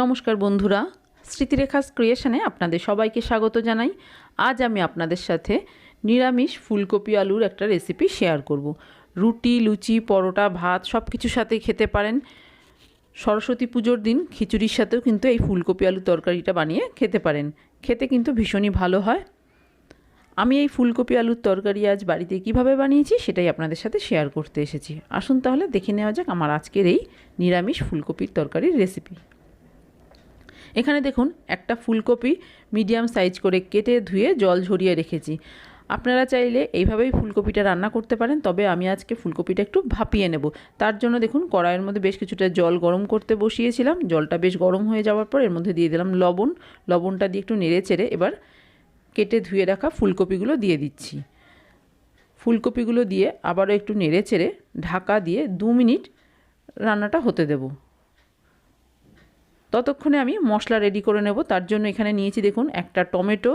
নমস্কার বন্ধুরা, স্মৃতিরেখাস ক্রিয়েশনে আপনাদের সবাইকে স্বাগত জানাই। আজ আমি আপনাদের সাথে নিরামিষ ফুলকপি আলুর একটা রেসিপি শেয়ার করব। রুটি, লুচি, পরোটা, ভাত সব কিছুর সাথেই খেতে পারেন। সরস্বতী পুজোর দিন খিচুড়ির সাথেও কিন্তু এই ফুলকপি আলু তরকারিটা বানিয়ে খেতে পারেন। খেতে কিন্তু ভীষণই ভালো হয়। আমি এই ফুলকপি আলুর তরকারি আজ বাড়িতে কীভাবে বানিয়েছি সেটাই আপনাদের সাথে শেয়ার করতে এসেছি। আসুন তাহলে দেখে নেওয়া যাক আমার আজকের এই নিরামিষ ফুলকপির তরকারির রেসিপি এখানে দেখুন, একটা ফুলকপি মিডিয়াম সাইজ করে কেটে ধুয়ে জল ঝরিয়ে রেখেছি। আপনারা চাইলে এইভাবেই ফুলকপিটা রান্না করতে পারেন, তবে আমি আজকে ফুলকপিটা একটু ভাপিয়ে নেব। তার জন্য দেখুন, কড়াইয়ের মধ্যে বেশ কিছুটা জল গরম করতে বসিয়েছিলাম। জলটা বেশ গরম হয়ে যাওয়ার পর এর মধ্যে দিয়ে দিলাম লবণ। লবণটা দিয়ে একটু নেড়ে চেড়ে এবার কেটে ধুয়ে রাখা ফুলকপিগুলো দিয়ে দিচ্ছি। ফুলকপিগুলো দিয়ে আবারও একটু নেড়ে চেড়ে ঢাকা দিয়ে দু মিনিট রান্নাটা হতে দেবো। ততক্ষণে আমি মশলা রেডি করে নেব। তার জন্য এখানে নিয়েছি দেখুন একটা টমেটো,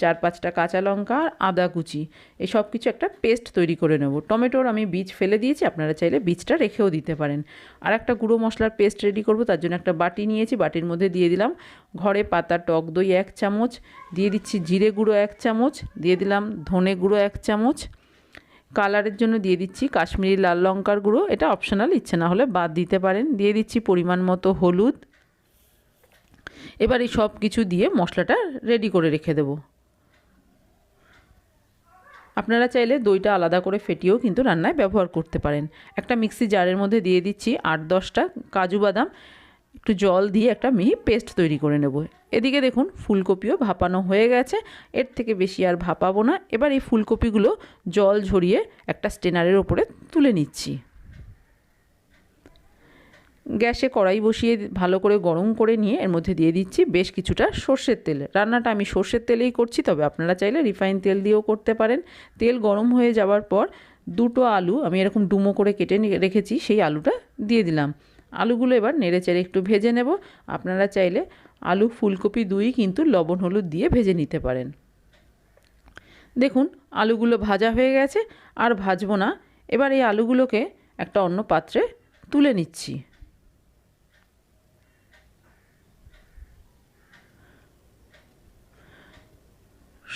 চার পাঁচটা কাঁচা লঙ্কা আর আদা কুচি। এই সব কিছু একটা পেস্ট তৈরি করে নেব। টমেটোর আমি বীজ ফেলে দিয়েছি, আপনারা চাইলে বীজটা রেখেও দিতে পারেন। আর একটা গুঁড়ো মশলার পেস্ট রেডি করব, তার জন্য একটা বাটি নিয়েছি, বাটির মধ্যে দিয়ে দিলাম ঘরে পাতা, টক দই এক চামচ, দিয়ে দিচ্ছি জিরে গুঁড়ো এক চামচ, দিয়ে দিলাম ধনে গুঁড়ো এক চামচ। কালারের জন্য দিয়ে দিচ্ছি কাশ্মীরি লাল লঙ্কার গুঁড়ো, এটা অপশনাল ইচ্ছে না হলে বাদ দিতে পারেন। দিয়ে দিচ্ছি পরিমাণ মতো হলুদ এবার এই সব কিছু দিয়ে মশলাটা রেডি করে রেখে দেব। আপনারা চাইলে দইটা আলাদা করে ফেটিয়েও কিন্তু রান্নায় ব্যবহার করতে পারেন। একটা মিক্সি জারের মধ্যে দিয়ে দিচ্ছি আট দশটা কাজু বাদাম, একটু জল দিয়ে একটা মিহি পেস্ট তৈরি করে নেব। এদিকে দেখুন, ফুলকপিও ভাপানো হয়ে গেছে, এর থেকে বেশি আর ভাপাবো না। এবার এই ফুলকপিগুলো জল ঝরিয়ে একটা স্টেনারের ওপরে তুলে নিচ্ছি। গ্যাসে কড়াই বসিয়ে ভালো করে গরম করে নিয়ে এর মধ্যে দিয়ে দিচ্ছি বেশ কিছুটা সর্ষের তেল। রান্নাটা আমি সর্ষের তেলেই করছি, তবে আপনারা চাইলে রিফাইন তেল দিয়েও করতে পারেন। তেল গরম হয়ে যাওয়ার পর দুটো আলু, আমি এরকম ডুমো করে কেটে রেখেছি, সেই আলুটা দিয়ে দিলাম। আলুগুলো এবার নেড়ে চেড়ে একটু ভেজে নেব। আপনারা চাইলে আলু ফুলকপি দুই কিন্তু লবণ হলুদ দিয়ে ভেজে নিতে পারেন। দেখুন, আলুগুলো ভাজা হয়ে গেছে, আর ভাজবো না। এবার এই আলুগুলোকে একটা অন্য পাত্রে তুলে নিচ্ছি।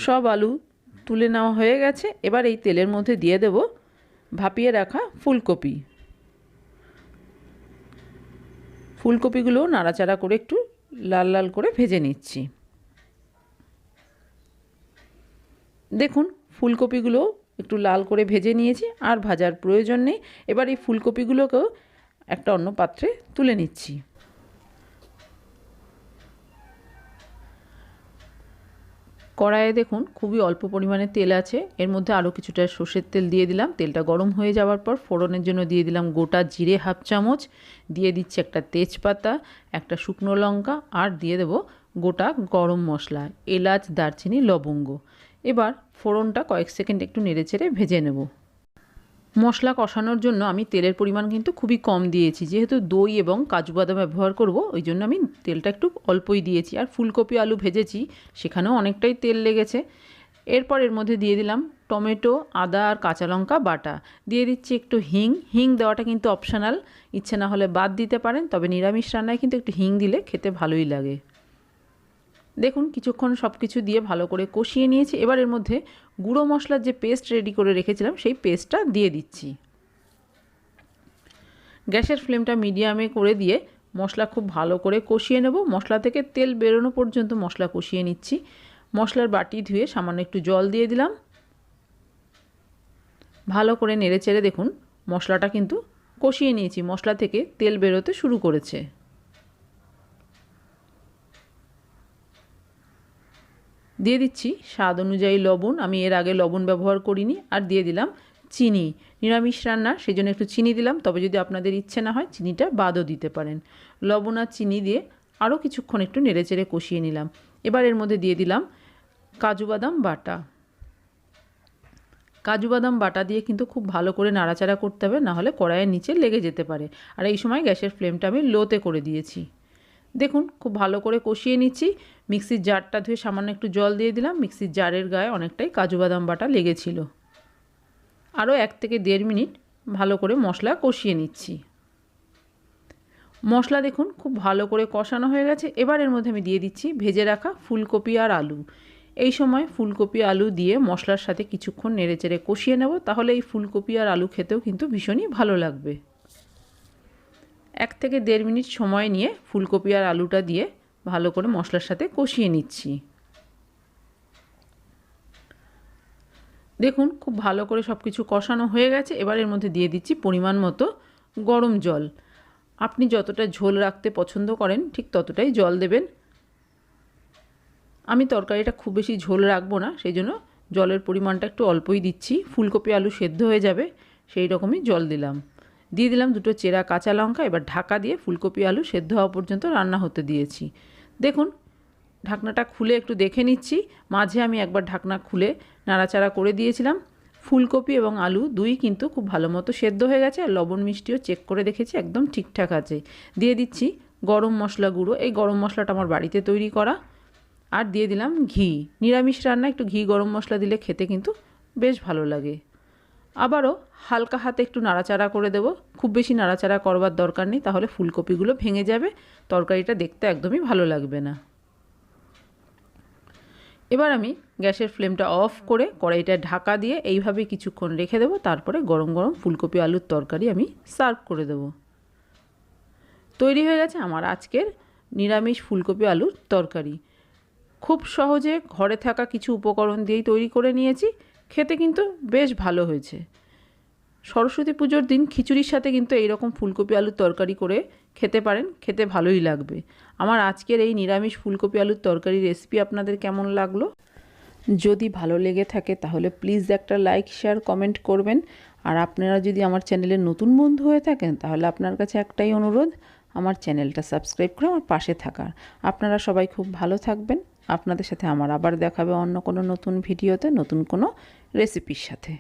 সব আলু তুলে নেওয়া হয়ে গেছে। এবার এই তেলের মধ্যে দিয়ে দেব ভাপিয়ে রাখা ফুলকপি। ফুলকপিগুলো নাড়াচাড়া করে একটু লাল লাল করে ভেজে নিচ্ছি। দেখুন, ফুলকপিগুলো একটু লাল করে ভেজে নিয়েছি, আর ভাজার প্রয়োজন নেই। এবার এই ফুলকপিগুলোকেও একটা অন্য পাত্রে তুলে নিচ্ছি। কড়াইয়ে দেখুন, খুবই অল্প পরিমাণে তেল আছে। এর মধ্যে আরও কিছুটা সর্ষের তেল দিয়ে দিলাম। তেলটা গরম হয়ে যাওয়ার পর ফোড়নের জন্য দিয়ে দিলাম গোটা জিরে হাফ চামচ। দিয়ে দিচ্ছি একটা তেজপাতা, একটা শুকনো লঙ্কা আর দিয়ে দেব গোটা গরম মশলা, এলাচ, দারচিনি, লবঙ্গ। এবার ফোড়নটা কয়েক সেকেন্ড একটু নেড়েচেড়ে ভেজে নেব। মশলা কষানোর জন্য আমি তেলের পরিমাণ কিন্তু খুবই কম দিয়েছি। যেহেতু দই এবং কাজু বাদাম ব্যবহার করব, ওই জন্য আমি তেলটা একটু অল্পই দিয়েছি। আর ফুলকপি, আলু ভেজেছি, সেখানেও অনেকটাই তেল লেগেছে। এরপর এর মধ্যে দিয়ে দিলাম টমেটো, আদা আর কাঁচা লঙ্কা বাটা। দিয়ে দিচ্ছি একটু হিং। হিং দেওয়াটা কিন্তু অপশনাল। ইচ্ছে না হলে বাদ দিতে পারেন, তবে নিরামিষ রান্নায় কিন্তু একটু হিং দিলে খেতে ভালোই লাগে। দেখুন, কিছুক্ষণ সব কিছু দিয়ে ভালো করে কষিয়ে নিয়েছি। এবার এর মধ্যে গুঁড়ো মশলার যে পেস্ট রেডি করে রেখেছিলাম, সেই পেস্টটা দিয়ে দিচ্ছি। গ্যাসের ফ্লেমটা মিডিয়ামে করে দিয়ে মশলা খুব ভালো করে কষিয়ে নেব। মশলা থেকে তেল বেরোনো পর্যন্ত মশলা কষিয়ে নিচ্ছি। মশলার বাটি ধুয়ে সামান্য একটু জল দিয়ে দিলাম। ভালো করে নেড়ে চেড়ে দেখুন, মশলাটা কিন্তু কষিয়ে নিয়েছি। মশলা থেকে তেল বেরোতে শুরু করেছে। দিয়ে দিচ্ছি স্বাদ অনুযায়ী লবণ। আমি এর আগে লবণ ব্যবহার করিনি আর দিয়ে দিলাম চিনি। নিরামিষ রান্না সেই জন্য একটু চিনি দিলাম। তবে যদি আপনাদের ইচ্ছে না হয়, চিনিটা বাদও দিতে পারেন। লবণ আর চিনি দিয়ে আরও কিছুক্ষণ একটু নেড়েচেড়ে কষিয়ে নিলাম। এবার এর মধ্যে দিয়ে দিলাম কাজু বাদাম বাটা। কাজু বাদাম বাটা দিয়ে কিন্তু খুব ভালো করে নাড়াচাড়া করতে হবে নাহলে কড়াইয়ের নিচে লেগে যেতে পারে। আর এই সময় গ্যাসের ফ্লেমটা আমি লোতে করে দিয়েছি। দেখুন, খুব ভালো করে কষিয়ে নিচ্ছি। মিক্সির জারটা ধুয়ে সামান্য একটু জল দিয়ে দিলাম। মিক্সির জারের গায়ে অনেকটাই কাজু বাদাম বাটা লেগেছিল। আরও এক থেকে দেড় মিনিট ভালো করে মশলা কষিয়ে নিচ্ছি। মশলা দেখুন, খুব ভালো করে কষানো হয়ে গেছে। এবার এর মধ্যে আমি দিয়ে দিচ্ছি ভেজে রাখা ফুলকপি আর আলু। এই সময় ফুলকপি, আলু দিয়ে মশলার সাথে কিছুক্ষণ নেড়েচেড়ে কষিয়ে নেব। তাহলে এই ফুলকপি আর আলু খেতেও কিন্তু ভীষণই ভালো লাগবে। এক থেকে দেড় মিনিট সময় নিয়ে ফুলকপি আর আলুটা দিয়ে ভালো করে মশলার সাথে কষিয়ে নিচ্ছি। দেখুন, খুব ভালো করে সব কিছু কষানো হয়ে গেছে। এবার এর মধ্যে দিয়ে দিচ্ছি পরিমাণ মতো গরম জল। আপনি যতটা ঝোল রাখতে পছন্দ করেন, ঠিক ততটাই জল দেবেন। আমি তরকারিটা খুব বেশি ঝোল রাখব না সেই জন্য জলের পরিমাণটা একটু অল্পই দিচ্ছি। ফুলকপি আলু সেদ্ধ হয়ে যাবে, সেই রকমই জল দিলাম। দিয়ে দিলাম দুটো চেরা কাঁচা লঙ্কা, এবার ঢাকা দিয়ে ফুলকপি, আলু সেদ্ধ হওয়া পর্যন্ত রান্না হতে দিয়েছি। দেখুন, ঢাকনাটা খুলে একটু দেখে নিচ্ছি। মাঝে আমি একবার ঢাকনা খুলে নাড়াচাড়া করে দিয়েছিলাম। ফুলকপি এবং আলু দুই কিন্তু খুব ভালো মতো সেদ্ধ হয়ে গেছে, আর লবণ মিষ্টিও চেক করে দেখেছি, একদম ঠিকঠাক আছে। দিয়ে দিচ্ছি গরম মশলা গুঁড়ো, এই গরম মশলাটা আমার বাড়িতে তৈরি করা। আর দিয়ে দিলাম ঘি। নিরামিষ রান্না একটু ঘি, গরম মশলা দিলে খেতে কিন্তু বেশ ভালো লাগে। আবারও হালকা হাতে একটু নাড়াচাড়া করে দেবো। খুব বেশি নাড়াচাড়া করবার দরকার নেই। তাহলে ফুলকপিগুলো ভেঙে যাবে। তরকারিটা দেখতে একদমই ভালো লাগবে না। এবার আমি গ্যাসের ফ্লেমটা অফ করে কড়াইটা ঢাকা দিয়ে এইভাবে কিছুক্ষণ রেখে দেবো। তারপরে গরম গরম ফুলকপি আলুর তরকারি আমি সার্ভ করে দেবো। তৈরি হয়ে গেছে আমার আজকের নিরামিষ ফুলকপি আলুর তরকারি। খুব সহজে ঘরে থাকা কিছু উপকরণ দিয়েই তৈরি করে নিয়েছি। খেতে কিন্তু বেশ ভালো হয়েছে। সরস্বতী পুজোর দিন খিচুড়ির সাথে কিন্তু এইরকম ফুলকপি আলুর তরকারি করে খেতে পারেন, খেতে ভালোই লাগবে। আমার আজকের এই নিরামিষ ফুলকপি আলুর তরকারি রেসিপি আপনাদের কেমন লাগল? যদি ভালো লেগে থাকে তাহলে প্লিজ একটা লাইক শেয়ার কমেন্ট করবেন। আর আপনারা যদি আমার চ্যানেলের নতুন বন্ধু হয়ে থাকেন তাহলে আপনার কাছে একটাই অনুরোধ, আমার চ্যানেলটা সাবস্ক্রাইব করে আমার পাশে থাকার। আপনারা সবাই খুব ভালো থাকবেন। আপনাদের সাথে আমার আবার দেখাবে অন্য কোনো নতুন ভিডিওতে নতুন কোনো রেসিপির সাথে।